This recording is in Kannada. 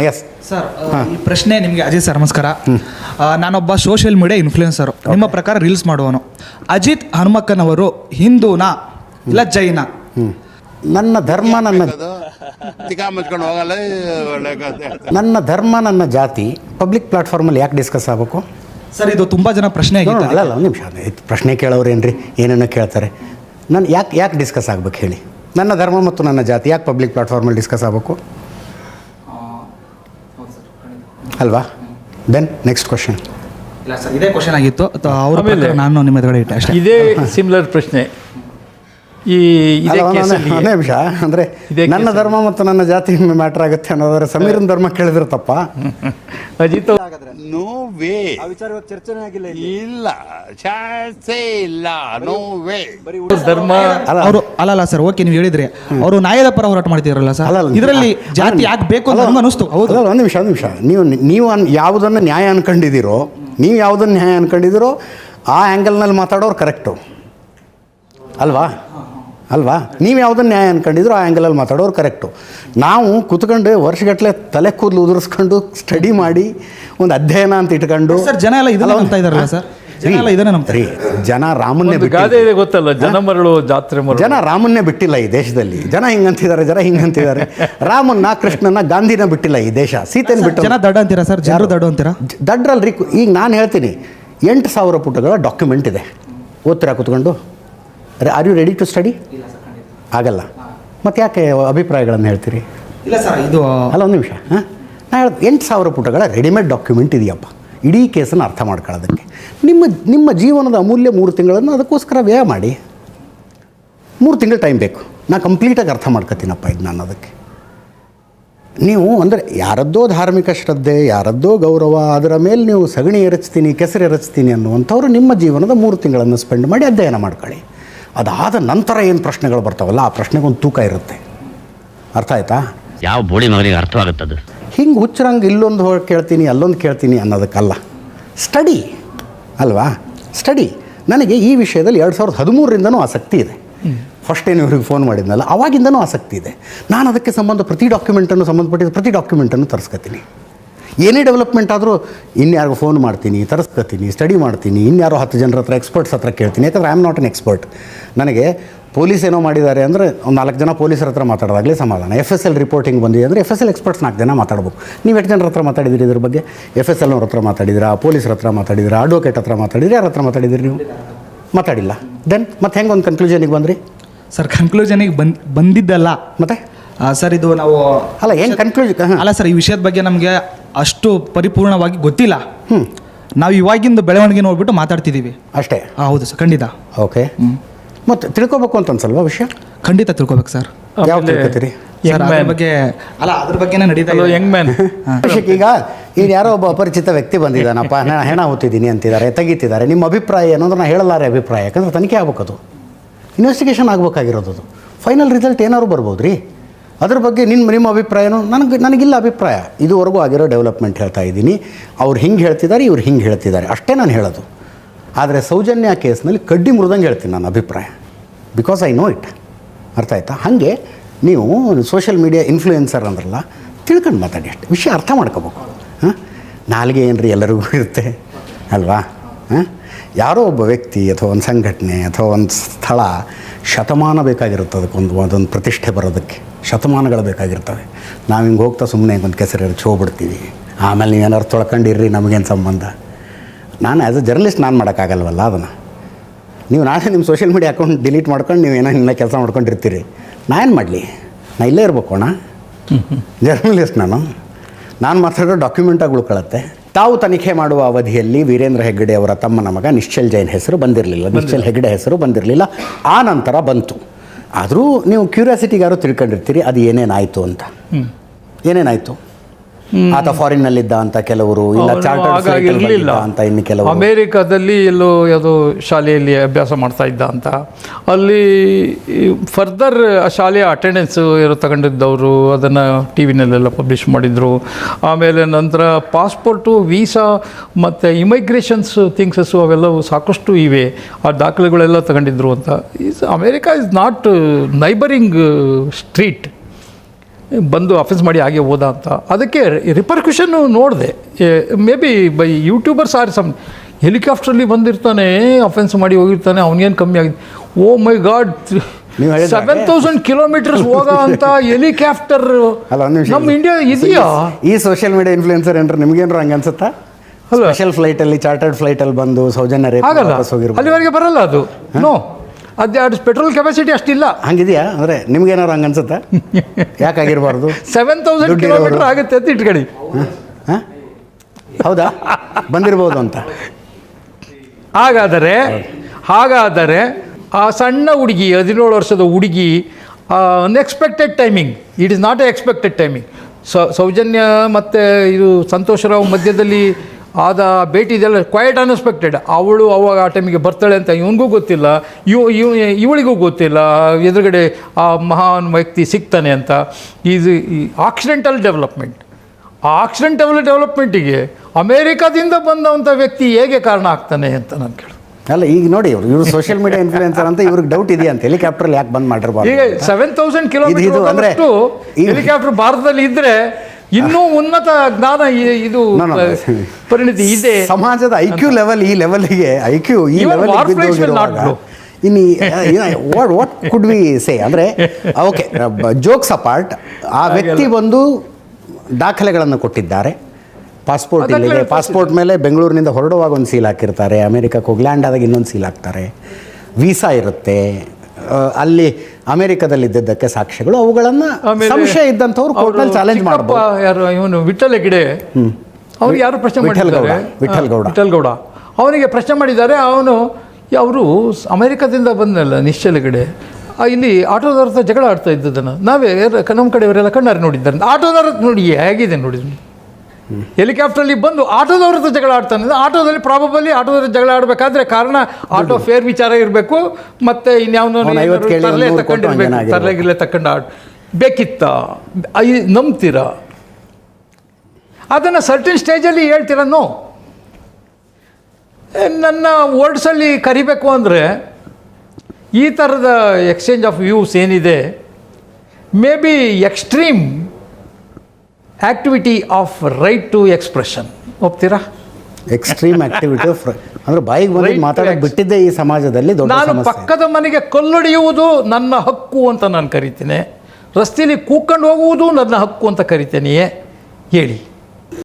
ಎಸ್ ಸರ್ ಈ ಪ್ರಶ್ನೆ ನಿಮಗೆ ಅಜಿತ್ ಸರ್ ನಮಸ್ಕಾರ. ಆ, ನಾನೊಬ್ಬ ಸೋಷಿಯಲ್ ಮೀಡಿಯಾ ಇನ್ಫ್ಲುಯೆನ್ಸರ್ ನಿಮ್ಮ ಪ್ರಕಾರ ರೀಲ್ಸ್ ಮಾಡುವನು ಅಜಿತ್ ಹನುಮಕ್ಕನವರು ಹಿಂದೂನಾ ಇಲ್ಲ ಜೈನ? ನನ್ನ ಧರ್ಮ ನನ್ನ ತಿಕಾ ಮುಚ್ಕೊಂಡು ಹೋಗಲ್ಲ ಒಳ್ಳೆ ಕಥೆ. ನನ್ನ ಧರ್ಮ ನನ್ನ ಜಾತಿ ಪಬ್ಲಿಕ್ ಪ್ಲಾಟ್ಫಾರ್ಮಲ್ಲಿ ಯಾಕೆ ಡಿಸ್ಕಸ್ ಆಗಬೇಕು? ಸರ್ ಇದು ತುಂಬಾ ಜನ ಪ್ರಶ್ನೆ ಆಗಿತ್ತು ಅಲ್ಲ ಅಲ್ಲ ಒಂದು ನಿಮಿಷ ಪ್ರಶ್ನೆ ಕೇಳೋರು ಏನ್ರಿ ಏನೇನೋ ಕೇಳ್ತಾರೆ. ನಾನು ಯಾಕೆ ಯಾಕೆ ಡಿಸ್ಕಸ್ ಆಗ್ಬೇಕು ಹೇಳಿ? ನನ್ನ ಧರ್ಮ ಮತ್ತು ನನ್ನ ಜಾತಿ ಯಾಕೆ ಪಬ್ಲಿಕ್ ಪ್ಲಾಟ್ಫಾರ್ಮಲ್ಲಿ ಡಿಸ್ಕಸ್ ಆಗಬೇಕು? ಅಲ್ವಾ? ದೆನ್ ನೆಕ್ಸ್ಟ್ ಕ್ವಶನ್ ಇಲ್ಲ ಸರ್ ಇದೇ ಕ್ವಶನ್ ಆಗಿತ್ತು. ಅಥವಾ ಅವ್ರ ಆಮೇಲೆ- ನಾನು ನಿಮ್ಮ ಎದುರುಗಡೆ ಇಟ್ಟೆ ಅಷ್ಟೇ. ಇದೇ ಸಿಮಿಲರ್ ಪ್ರಶ್ನೆ. ಈ ಇದೇ ಅಂದ್ರೆ ಒಂದೇ ನಿಮಿಷ ಅಂದರೆ ನನ್ನ ಧರ್ಮ ಮತ್ತು ನನ್ನ ಜಾತಿ ಮ್ಯಾಟ್ರ್ ಆಗುತ್ತೆ ಅನ್ನೋದ್ರೆ ಸಮೀರನ ಧರ್ಮ ಕೇಳಿದ್ರೆ ತಪ್ಪ. Ajit no way. ಚರ್ಚೆನೇ ಆಗಿಲ್ಲ ಇಲ್ಲ. ಚಾನ್ಸೇ ಇಲ್ಲ. No way. ಧರ್ಮ ಅಲ್ಲ. ಅವರು ಅಲ್ಲಲ್ಲ ಸರ್ ಓಕೆ ನೀವು ಹೇಳಿದ್ರಿ. ಅವರು ನ್ಯಾಯದ ಪರ ಹೋರಾಟ ಮಾಡ್ತಿದ್ರಲ್ಲ ಸರ್. ಇದರಲ್ಲಿ ಜಾತಿ ಯಾಕೆ ಬೇಕು ಅಂತ ನಮ್ಗೆ ಅನಿಸ್ತು. ಹೌದು ಒಂದು ನಿಮಿಷ ಒಂದು ನಿಮಿಷ. ನೀವು ನೀವು ಅನ್ ಯಾವುದನ್ನು ನ್ಯಾಯ ಅನ್ಕೊಂಡಿದ್ದೀರೋ ನೀವು ಯಾವುದನ್ನು ನ್ಯಾಯ ಅನ್ಕೊಂಡಿದ್ದೀರೋ ಆ ಆ್ಯಂಗಲ್ನಲ್ಲಿ ಮಾತಾಡೋರು ಕರೆಕ್ಟು ಅಲ್ವಾ? ಅಲ್ವಾ? ನೀವು ಯಾವುದನ್ನು ನ್ಯಾಯ ಅಂದ್ಕೊಂಡಿದ್ರು ಆ ಆ್ಯಂಗಲಲ್ಲಿ ಮಾತಾಡೋರು ಕರೆಕ್ಟು ನಾವು ಕೂತ್ಕೊಂಡು ವರ್ಷಗಟ್ಟಲೆ ತಲೆ ಕೂದಲು ಉದುರಿಸ್ಕೊಂಡು ಸ್ಟಡಿ ಮಾಡಿ ಒಂದು ಅಧ್ಯಯನ ಅಂತ ಇಟ್ಕೊಂಡು ಸರ್ ಜನ ಎಲ್ಲ ಇದೆಲ್ಲ ಅಂತ ಇದಾರಲ್ಲ ಸರ್? ಜನ ರೀ ರಾಮನ್ನೇ ಗಾದೆ ಇದೆ ಗೊತ್ತಲ್ಲ ಜನ ಮರಳು ಜಾತ್ರೆ ಮರಳು. ಜನ ರಾಮನ್ನೇ ಬಿಟ್ಟಿಲ್ಲ ಈ ದೇಶದಲ್ಲಿ. ಜನ ಹಿಂಗಂತಿದ್ದಾರೆ ಜನ ಹಿಂಗಂತಿದ್ದಾರೆ. ರಾಮನ್ನ ಕೃಷ್ಣನ ಗಾಂಧಿನ ಬಿಟ್ಟಿಲ್ಲ ಈ ದೇಶ. ಸೀತೆನ ಬಿಟ್ಟು ಜನ ದಡ್ಡ ಅಂತೀರಾ ಸರ್? ಯಾರು? ದಡ್ಡ ಅಂತೀರಾ? ಕು- ಈಗ ನಾನು ಹೇಳ್ತೀನಿ ಎಂಟು ಸಾವಿರ ಪುಟಗಳ ಡಾಕ್ಯುಮೆಂಟ್ ಇದೆ. ಓದ್ತೀರಾ ಕೂತ್ಕೊಂಡು? Are you ready to study ಆಗಲ್ಲ. ಮತ್ತು ಯಾಕೆ ಅಭಿಪ್ರಾಯಗಳನ್ನು ಹೇಳ್ತೀರಿ? ಇಲ್ಲ ಸರ್ ಇದು ಅಲ್ಲ ಒಂದು ನಿಮಿಷ. ಹಾಂ? ನಾನು ಹೇಳ್ದು ಎಂಟು ಸಾವಿರ ಪುಟಗಳ ರೆಡಿಮೇಡ್ ಡಾಕ್ಯುಮೆಂಟ್ ಇದೆಯಪ್ಪ. ಇಡೀ ಕೇಸನ್ನು ಅರ್ಥ ಮಾಡ್ಕೊಳ್ಳೋದಕ್ಕೆ. ನಿಮ್ಮ ನಿಮ್ಮ ಜೀವನದ ಅಮೂಲ್ಯ ಮೂರು ತಿಂಗಳನ್ನು ಅದಕ್ಕೋಸ್ಕರ ವ್ಯಯ ಮಾಡಿ. ಮೂರು ತಿಂಗಳು ಟೈಮ್ ಬೇಕು. ನಾನು ಕಂಪ್ಲೀಟಾಗಿ ಅರ್ಥ ಮಾಡ್ಕೊತೀನಪ್ಪ ಇದು ನಾನು ಅದಕ್ಕೆ. ನೀವು ಅಂದರೆ ಯಾರದ್ದೋ ಧಾರ್ಮಿಕ ಶ್ರದ್ಧೆ ಯಾರದ್ದೋ ಗೌರವ ಅದರ ಮೇಲೆ ನೀವು ಸಗಣಿ ಎರಚ್ತೀನಿ ಕೆಸರು ಎರಚ್ತೀನಿ ಅನ್ನುವಂಥವ್ರು ನಿಮ್ಮ ಜೀವನದ ಮೂರು ತಿಂಗಳನ್ನು ಸ್ಪೆಂಡ್ ಮಾಡಿ ಅಧ್ಯಯನ ಮಾಡ್ಕೊಳ್ಳಿ. ಅದಾದ ನಂತರ ಏನು ಪ್ರಶ್ನೆಗಳು ಬರ್ತಾವಲ್ಲ ಆ ಪ್ರಶ್ನೆಗೊಂದು ತೂಕ ಇರುತ್ತೆ. ಅರ್ಥ ಆಯ್ತಾ? ಯಾವ ಬೋಳಿ ಮಗನಿಗೆ ಅದು? ಹಿಂಗೆ ಹುಚ್ಚರಂಗೆ ಇಲ್ಲೊಂದು ಹೋಗಿ ಕೇಳ್ತೀನಿ ಅಲ್ಲೊಂದು ಕೇಳ್ತೀನಿ ಅನ್ನೋದಕ್ಕಲ್ಲ. ಸ್ಟಡಿ ಅಲ್ವಾ? ಸ್ಟಡಿ. ನನಗೆ ಈ ವಿಷಯದಲ್ಲಿ ಎರಡು ಸಾವಿರದ ಹದಿಮೂರರಿಂದನೂ ಆಸಕ್ತಿ ಇದೆ. ಫಸ್ಟ್ ಏನು ಇವ್ರಿಗೆ ಫೋನ್ ಮಾಡಿದ್ನಲ್ಲ ಅವಾಗಿಂದನೂ ಆಸಕ್ತಿ ಇದೆ. ನಾನು ಅದಕ್ಕೆ ಸಂಬಂಧ ಪ್ರತಿ ಡಾಕ್ಯುಮೆಂಟನ್ನು ಸಂಬಂಧಪಟ್ಟಿದ್ದ ಪ್ರತಿ ಡಾಕ್ಯುಮೆಂಟನ್ನು ತರಿಸ್ಕೊತೀನಿ. ಏನೇ ಡೆವಲಪ್ಮೆಂಟ್ ಆದರೂ ಇನ್ಯಾರಿಗೂ ಫೋನ್ ಮಾಡ್ತೀನಿ ತರಿಸ್ಕೊತೀನಿ ಸ್ಟಡಿ ಮಾಡ್ತೀನಿ ಇನ್ಯಾರೋ ಹತ್ತು ಜನರ ಹತ್ರ ಎಕ್ಸ್ಪರ್ಟ್ಸ್ ಹತ್ರ ಕೇಳ್ತೀನಿ. ಯಾಕಂದರೆ I am not an expert ನನಗೆ ಪೊಲೀಸ್ ಏನೋ ಮಾಡಿದ್ದಾರೆ ಅಂದರೆ ಒಂದು ನಾಲ್ಕು ಜನ ಪೊಲೀಸರ ಹತ್ರ ಮಾತಾಡೋದಾಗಲೇ ಸಮಾಧಾನ. ಎಫ್ ಎಸ್ ಎಲ್ ರಿಪೋರ್ಟಿಂಗ್ ಬಂದಿದೆ ಅಂದರೆ ಎಫ್ ಎಸ್ ಎಲ್ ಎಕ್ಸ್ಪರ್ಟ್ಸ್ ನಾಲ್ಕು ಜನ ಮಾತಾಡ್ಬೇಕು ನೀವು ಎಷ್ಟು ಜನರ ಹತ್ರ ಮಾತಾಡಿದಿರಿ ಇದ್ರ ಬಗ್ಗೆ? ಎಫ್ ಎಸ್ ಎಲ್ ಅವ್ರ ಹತ್ರ ಮಾತಾಡಿದಿರಾ ಪೊಲೀಸರ ಹತ್ರ ಮಾತಾಡಿದಿರಾ ಅಡ್ವೊಕೇಟ್ ಹತ್ರ ಮಾತಾಡಿದ್ರಿ ಯಾರ ಹತ್ರ ಮಾತಾಡಿದಿರಿ ನೀವು? ಮಾತಾಡಿಲ್ಲ. ದೆನ್ ಮತ್ತೆ ಹೆಂಗೆ ಒಂದು ಕನ್ಕ್ಲೂಷನಿಗೆ ಬಂದ್ರಿ? ಸರ್ ಕನ್ಕ್ಲೂಷನಿಗೆ ಬಂದ್ ಬಂದಿದ್ದಲ್ಲ. ಮತ್ತೆ? ಸರ್ ಇದು ನಾವು ಅಲ್ಲ ಏನು ಕನ್ಕ್ಲೂಷನ್ ಅಲ್ಲ ಸರ್ ಈ ವಿಷಯದ ಬಗ್ಗೆ ನಮಗೆ ಅಷ್ಟು ಪರಿಪೂರ್ಣವಾಗಿ ಗೊತ್ತಿಲ್ಲ. ಹ್ಞೂ ನಾವು ಇವಾಗಿಂದ ಬೆಳವಣಿಗೆ ನೋಡ್ಬಿಟ್ಟು ಮಾತಾಡ್ತಿದ್ದೀವಿ ಅಷ್ಟೇ? ಆ, ಹೌದು ಸರ್ ಖಂಡಿತ. ಓಕೆ. ಮತ್ತೆ ತಿಳ್ಕೊಬೇಕು ಅಂತ ಅನ್ಸಲ್ವಾ ವಿಷಯ? ಖಂಡಿತ ತಿಳ್ಕೊಬೇಕು ಸರ್. ಯಾವ ತಿಳ್ಕೊತೀರಿ? ಸರ್ ಅದ್ರ ಬಗ್ಗೆ ಅಲ್ಲ ಅದ್ರ ಬಗ್ಗೆನೇ ನಡೀತಾ ಇದೆ. ಯಂಗ್ ಮ್ಯಾನ್ ವಿಷಯಕ್ಕೆ ಈಗ ಈಗ ಯಾರೋ ಒಬ್ಬ ಅಪರಿಚಿತ ವ್ಯಕ್ತಿ ಬಂದಿದ್ದಾನಪ್ಪ ನಾನು ಹೆಣ ಹೋಗ್ತಿದ್ದೀನಿ ಅಂತಿದ್ದಾರೆ ತೆಗಿತಿದ್ದಾರೆ ನಿಮ್ಮ ಅಭಿಪ್ರಾಯ ಏನು ಅಂದ್ರೆ ನಾನು ಹೇಳಲಾರೆ ಅಭಿಪ್ರಾಯ ಯಾಕಂದ್ರೆ ತನಿಖೆ ಆಗ್ಬೇಕದು. ಇನ್ವೆಸ್ಟಿಗೇಷನ್ ಆಗ್ಬೇಕಾಗಿರೋದು ಅದು. ಫೈನಲ್ ರಿಸಲ್ಟ್ ಏನಾದ್ರು ಬರ್ಬೋದು ರೀ ಅದ್ರ ಬಗ್ಗೆ ನಿಮ್ಮ ನಿಮ್ಮ ಅಭಿಪ್ರಾಯನು? ನನಗೆ ನನಗಿಲ್ಲ ಅಭಿಪ್ರಾಯ. ಇದುವರೆಗೂ ಆಗಿರೋ ಡೆವಲಪ್ಮೆಂಟ್ ಹೇಳ್ತಾ ಇದ್ದೀನಿ. ಅವ್ರು ಹಿಂಗೆ ಹೇಳ್ತಿದ್ದಾರೆ, ಇವ್ರು ಹಿಂಗೆ ಹೇಳ್ತಿದ್ದಾರೆ. ಅಷ್ಟೇ ನಾನು ಹೇಳೋದು. ಆದರೆ ಸೌಜನ್ಯ ಕೇಸ್ನಲ್ಲಿ ಕಡ್ಡಿ ಮುರಿದಂಗೆ ಹೇಳ್ತೀನಿ ನಾನು ಅಭಿಪ್ರಾಯ. ಬಿಕಾಸ್ ಐ ನೋ ಇಟ್ ಅರ್ಥ ಆಯ್ತಾ? ಹಾಗೆ ನೀವು ಸೋಷಿಯಲ್ ಮೀಡಿಯಾ ಇನ್ಫ್ಲೂಯೆನ್ಸರ್ ಅಂದ್ರಲ್ಲ, ತಿಳ್ಕೊಂಡು ಮಾತಾಡಿ ಅಷ್ಟೆ. ವಿಷಯ ಅರ್ಥ ಮಾಡ್ಕೋಬೇಕು. ಹಾಂ? ನಾಲ್ಗೆ ಏನ್ರಿ ಎಲ್ಲರಿಗೂ ಇರುತ್ತೆ? ಅಲ್ವಾ? ಹಾಂ? ಯಾರೋ ಒಬ್ಬ ವ್ಯಕ್ತಿ ಅಥವಾ ಒಂದು ಸಂಘಟನೆ ಅಥವಾ ಒಂದು ಸ್ಥಳ ಶತಮಾನ ಬೇಕಾಗಿರುತ್ತೆ ಅದಕ್ಕೊಂದು ಅದೊಂದು ಪ್ರತಿಷ್ಠೆ ಬರೋದಕ್ಕೆ. ಶತಮಾನಗಳು ಬೇಕಾಗಿರ್ತವೆ. ನಾವು ಹಿಂಗೆ ಹೋಗ್ತಾ ಸುಮ್ಮನೆ ಒಂದು ಕೆಸರು ಎರಚಿ ಹೋಗ್ಬಿಡ್ತೀವಿ. ಆಮೇಲೆ ನೀವೇನಾದ್ರು ತೊಳ್ಕೊಂಡಿರ್ರಿ ನಮಗೇನು ಸಂಬಂಧ? ನಾನು ಆ್ಯಸ್ ಅ ಜರ್ನಲಿಸ್ಟ್ ನಾನು ಮಾಡೋಕ್ಕಾಗಲ್ವಲ್ಲ ಅದನ್ನು. ನೀವು ನಾಳೆ ನಿಮ್ಮ ಸೋಷಿಯಲ್ ಮೀಡಿಯಾ ಅಕೌಂಟ್ ಡಿಲೀಟ್ ಮಾಡ್ಕೊಂಡು ನೀವು ಏನೋ ಇನ್ನೂ ಕೆಲಸ ಮಾಡ್ಕೊಂಡಿರ್ತೀರಿ. ನಾನು ಏನು ಮಾಡಲಿ? ನಾ ಇಲ್ಲೇ ಇರ್ಬೇಕು ಅಣ್ಣ. ಜರ್ನಲಿಸ್ಟ್ ನಾನು. ನಾನು ಮಾತಾಡೋ ಡಾಕ್ಯುಮೆಂಟಾಗಿ ಉಳ್ಕೊಳ್ಳುತ್ತೆ ತಾವು ತನಿಖೆ ಮಾಡುವ ಅವಧಿಯಲ್ಲಿ ವೀರೇಂದ್ರ ಹೆಗ್ಗಡೆ ಅವರ ತಮ್ಮನ ಮಗ ನಿಶ್ಚಲ್ ಜೈನ್ ಹೆಸರು ಬಂದಿರಲಿಲ್ಲ. ನಿಶ್ಚಲ್ ಹೆಗ್ಗಡೆ ಹೆಸರು ಬಂದಿರಲಿಲ್ಲ. ಆ ನಂತರ ಬಂತು. ಆದರೂ ನೀವು ಕ್ಯೂರಿಯಾಸಿಟಿಗಾರು ತಿಳ್ಕೊಂಡಿರ್ತೀರಿ ಅದು ಏನೇನಾಯಿತು ಅಂತ. ಏನೇನಾಯಿತು? ಆತ ಫಾರಿನ್ನಲ್ಲಿದ್ದ ಅಂತ ಕೆಲವರು ಇಲ್ಲ ಚಾರ್ಟರ್ಡ್ ಇರಲಿಲ್ಲ. ಅಂತ ಇನ್ನು ಕೆಲವರು. ಅಮೇರಿಕಾದಲ್ಲಿ ಎಲ್ಲೋ ಯಾವುದೋ ಶಾಲೆಯಲ್ಲಿ ಅಭ್ಯಾಸ ಮಾಡ್ತಾ ಇದ್ದ ಅಂತ. ಅಲ್ಲಿ ಫರ್ದರ್ ಆ ಶಾಲೆಯ ಅಟೆಂಡೆನ್ಸ್ ಇರೋ ತಗೊಂಡಿದ್ದವರು ಅದನ್ನು ಟಿ ವಿನಲ್ಲೆಲ್ಲ ಪಬ್ಲಿಷ್ ಮಾಡಿದರು. ಆಮೇಲೆ ನಂತರ ಪಾಸ್ಪೋರ್ಟು ವೀಸಾ ಮತ್ತು ಇಮಿಗ್ರೇಷನ್ಸ್ ಥಿಂಗ್ಸಸ್ಸು ಅವೆಲ್ಲವೂ ಸಾಕಷ್ಟು ಇವೆ. ಆ ದಾಖಲೆಗಳೆಲ್ಲ ತಗೊಂಡಿದ್ರು ಅಂತ. Is America is not neighbouring street ಬಂದು ಅಫೆನ್ಸ್ ಮಾಡಿ ಹಾಗೆ ಹೋದ ಅಂತ. ಅದಕ್ಕೆ ರಿಪರ್ಕ್ಯೂಷನ್ನು ನೋಡಿದೆ. Maybe by YouTubers are some ಹೆಲಿಕಾಪ್ಟರಲ್ಲಿ ಬಂದಿರ್ತಾನೆ ಅಫೆನ್ಸ್ ಮಾಡಿ ಹೋಗಿರ್ತಾನೆ ಅವನಿಗೇನು ಕಮ್ಮಿ ಆಗಿದೆ. ಓ my God seven thousand kilometres ಹೋಗೋ ಅಂತ ಹೆಲಿಕಾಪ್ಟರ್ ನಮ್ಮ ಇಂಡಿಯಾ ಇದೆಯಾ? ಈ ಸೋಷಿಯಲ್ ಮೀಡಿಯಾ ಇನ್ಫ್ಲೂಯೆನ್ಸರ್ ಏನ್ರ ನಿಮ್ಗೇನ್ರ ಹಂಗೆ ಅನ್ಸುತ್ತಾ. ಸ್ಪೆಷಲ್ ಫ್ಲೈಟಲ್ಲಿ ಚಾರ್ಟರ್ಡ್ ಫ್ಲೈಟಲ್ಲಿ ಬಂದು ಸೌಜನ್ಯ ಆಗಲ್ಲ. ಅಲ್ಲಿವರೆಗೆ ಬರಲ್ಲ ಅದು. ನೋ ಅದು ಅದು ಪೆಟ್ರೋಲ್ ಕೆಪಾಸಿಟಿ ಅಷ್ಟಿಲ್ಲ. ಹಂಗಿದೆಯಾ? ಅಂದರೆ ನಿಮ್ಗೇನಾರು ಹಂಗೆ ಅನ್ಸುತ್ತಾ? ಯಾಕಾಗಿರ್ಬಾರ್ದು? ಸೆವೆನ್ ತೌಸಂಡ್ ಕಿಲೋಮೀಟರ್ ಆಗುತ್ತೆ ಅಂತ ಇಟ್ಕೊಳ್ಳಿ. ಹಾಂ? ಹೌದಾ? ಬಂದಿರ್ಬೋದು ಅಂತ. ಹಾಗಾದರೆ ಹಾಗಾದರೆ ಆ ಸಣ್ಣ ಹುಡುಗಿ ಹದಿನೇಳು ವರ್ಷದ ಹುಡುಗಿ unexpected timing it is not a expected timing ಸ ಸೌಜನ್ಯ ಮತ್ತು ಇದು ಸಂತೋಷರಾವ್ ಮಧ್ಯದಲ್ಲಿ ಆದ ಭೇಟಿ ಇದೆಲ್ಲ ಕ್ವೈಟ್ ಅನ್ಎಕ್ಸ್ಪೆಕ್ಟೆಡ್ ಅವಳು ಅವಾಗ ಆ ಟೈಮಿಗೆ ಬರ್ತಾಳೆ ಅಂತ ಇವನಿಗೂ ಗೊತ್ತಿಲ್ಲ. ಇವ ಇವ್ ಇವಳಿಗೂ ಗೊತ್ತಿಲ್ಲ. ಎದುರುಗಡೆ ಆ ಮಹಾನ್ ವ್ಯಕ್ತಿ ಸಿಗ್ತಾನೆ ಅಂತ. ಇದು ಆಕ್ಸಿಡೆಂಟಲ್ ಡೆವಲಪ್ಮೆಂಟ್ ಆ ಆಕ್ಸಿಡೆಂಟಲ್ ಡೆವಲಪ್ಮೆಂಟಿಗೆ ಅಮೇರಿಕಾದಿಂದ ಬಂದಂಥ ವ್ಯಕ್ತಿ ಹೇಗೆ ಕಾರಣ ಆಗ್ತಾನೆ ಅಂತ ನಾನು ಕೇಳಿ ಅಲ್ಲ ಈಗ ನೋಡಿ ಇವರು ಇವರು ಸೋಷಿಯಲ್ ಮೀಡಿಯಾ ಇನ್ಫ್ಲೂಯೆನ್ಸರ್ ಅಂತ ಇವ್ರಿಗೆ ಡೌಟ್ ಇದೆಯಾ ಅಂತ? ಹೆಲಿಕಾಪ್ಟರ್ ಯಾಕೆ ಬಂದ್ ಮಾಡಿರ್ಬಾರ್ದು ಈಗ ಸೆವೆನ್ ತೌಸಂಡ್ ಅಂದ್ರೆ ಕಿಲೋಮೀಟರ್ ಈ- ಹೆಲಿಕಾಪ್ಟರ್ ಭಾರತದಲ್ಲಿ ಇದ್ರೆ ಇನ್ನೂ ಉನ್ನತ ಜ್ಞಾನ ಇದು. ಪರಿಣಿತಿ ಇದೆ. ಸಮಾಜದ ಐ ಕ್ಯೂ ಲೆವೆಲ್ ಈ ಲೆವೆಲ್ಗೆ ಐ ಕ್ಯೂ ಈ ಲೆವೆಲ್. ಇನ್ನು what what could we say ಅಂದರೆ ಓಕೆ ಜೋಕ್ಸ್ ಅಪಾರ್ಟ್ ಆ ವ್ಯಕ್ತಿ ಬಂದು ದಾಖಲೆಗಳನ್ನು ಕೊಟ್ಟಿದ್ದಾರೆ. ಪಾಸ್ಪೋರ್ಟ್ ಇಲ್ಲಿದೆ. ಪಾಸ್ಪೋರ್ಟ್ ಮೇಲೆ ಬೆಂಗಳೂರಿನಿಂದ ಹೊರಡುವಾಗ ಒಂದು ಸೀಲ್ ಹಾಕಿರ್ತಾರೆ. ಅಮೆರಿಕಕ್ಕೆ ಹೋಗಿ ಲ್ಯಾಂಡ್ ಆದಾಗ ಇನ್ನೊಂದು ಸೀಲ್ ಹಾಕ್ತಾರೆ. ವೀಸಾ ಇರುತ್ತೆ. ಅಲ್ಲಿ ಅಮೆರಿಕದಲ್ಲಿ ಇದ್ದಿದ್ದಕ್ಕೆ ಸಾಕ್ಷ್ಯಗಳು ಅವುಗಳನ್ನು ಸಂಶಯ ಇದ್ದಂಥವ್ರು ಕೋರ್ಟ್ನಲ್ಲಿ ಚಾಲೆಂಜ್ ಮಾಡಬಹುದು ಯಾರು ಇವನು ವಿಠಲ್ ಹೆಗ್ಡೆ. ಅವ್ರು ಯಾರು ಪ್ರಶ್ನೆ ಗೌಡ, ಮಾಡಿದ್ದಾರೆ? ವಿಠಲ್ ಗೌಡ. ವಿಠಲ್ ಗೌಡ. ಅವನಿಗೆ ಪ್ರಶ್ನೆ ಮಾಡಿದ್ದಾರೆ ಅವನು ಅವರು ಅಮೆರಿಕದಿಂದ ಬಂದಲ್ಲ ನಿಶ್ಚಲಗಡೆ ಇಲ್ಲಿ ಆಟೋದವ್ರ ಜಗಳ ಆಡ್ತಾ ಇದ್ದದನ್ನು. ನಾವೇ ನಮ್ಮ ಕಡೆಯವರೆಲ್ಲ ಕಣ್ಣಾರೆ ನೋಡಿದ್ದಾರೆ ಆಟೋದವ್ರ ಹತ್ರ ನೋಡಿ ಹೇಗಿದೆ ನೋಡಿ ಹೆಲಿಕಾಪ್ಟ್ರಲ್ಲಿ ಬಂದು ಆಟೋದವ್ರ ಹತ್ರ ಜಗಳ ಆಡ್ತಾನೆ. ಆಟೋದಲ್ಲಿ ಪ್ರಾಬಬಲಿ ಆಟೋದ್ರ ಜಗಳ ಆಡಬೇಕಾದ್ರೆ ಕಾರಣ ಆಟೋ ಫೇರ್ ವಿಚಾರ ಇರಬೇಕು ಮತ್ತೆ ಇನ್ಯಾವನೋ ತರಲೆ ತಗೊಂಡಿರ್ಬೇಕು ಹಂಗೇನೋ ಆಗಿರ್ಬೋದು. ತರಲೆ ಗಿರ್ಲೆ ತಗೊಂಡು ಆಡ್ ಬೇಕಿತ್ತ? ಐ- ನಂಬ್ತೀರಾ? ಅದನ್ನು ಸರ್ಟಿನ್ ಸ್ಟೇಜಲ್ಲಿ ಹೇಳ್ತೀರ? ನೋ ನನ್ನ ವರ್ಡ್ಸಲ್ಲಿ ಕರಿಬೇಕು ಅಂದರೆ ಈ ಥರದ ಎಕ್ಸ್ಚೇಂಜ್ ಆಫ್ ವ್ಯೂಸ್ ಏನಿದೆ? Maybe extreme activity of right to expression ಒಪ್ತೀರಾ? Extreme activity ಅಂದ್ರೆ ಬಾಯಿಗೆ ಬಂದು ಮಾತಾಡಕ್ಕೆ ಬಿಟ್ಟಿದ್ದೆ ಈ ಸಮಾಜದಲ್ಲಿ ನಾನು ಪಕ್ಕದ ಮನೆಗೆ ಕಲ್ಲೊಡೆಯುವುದು ನನ್ನ ಹಕ್ಕು ಅಂತ ನಾನು ಕರಿತೇನೆ. ರಸ್ತೆಯಲ್ಲಿ ಕೂಕೊಂಡು ಹೋಗುವುದು ನನ್ನ ಹಕ್ಕು ಅಂತ ಕರಿತೇನೆಯೇ? ಹೇಳಿ.